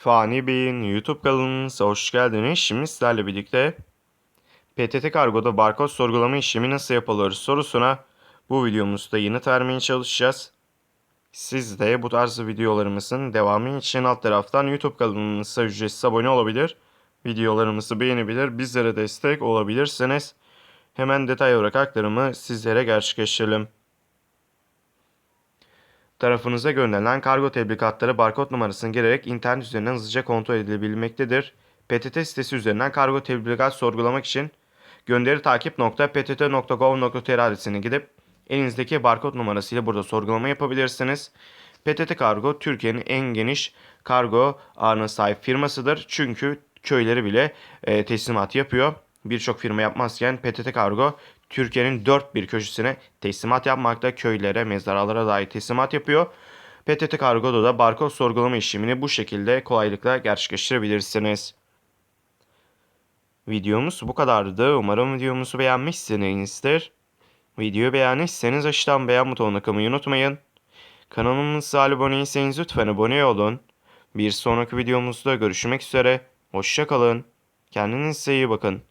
Fani Bey'in YouTube kanalımıza hoş geldiniz. Şimdi sizlerle birlikte PTT Kargo'da barkod sorgulama işlemi nasıl yapılır sorusuna bu videomuzda yanıt vermeye çalışacağız. Siz de bu tarz videolarımızın devamı için alt taraftan YouTube kanalımıza ücretsiz abone olabilir. Videolarımızı beğenebilir, bizlere destek olabilirsiniz. Hemen detay olarak aktarımı sizlere gerçekleştirelim tarafınıza gönderilen kargo tebligatları barkod numarasını girerek internet üzerinden hızlıca kontrol edilebilmektedir. PTT sitesi üzerinden kargo tebligat sorgulamak için gönderi takip.ptt.gov.tr adresine gidip elinizdeki barkod numarasıyla burada sorgulama yapabilirsiniz. PTT Kargo Türkiye'nin en geniş kargo ağına sahip firmasıdır. Çünkü köyleri bile e, teslimat yapıyor. Birçok firma yapmazken PTT Kargo Türkiye'nin dört bir köşesine teslimat yapmakta. Köylere, mezaralara dair teslimat yapıyor. PTT Kargo'da da barkod sorgulama işlemini bu şekilde kolaylıkla gerçekleştirebilirsiniz. Videomuz bu kadardı. Umarım videomuzu beğenmişsinizdir. Videoyu beğendiyseniz aşağıdan beğen butonuna tıklamayı unutmayın. Kanalımıza abone değilseniz lütfen abone olun. Bir sonraki videomuzda görüşmek üzere. Hoşçakalın. Kendinize iyi bakın.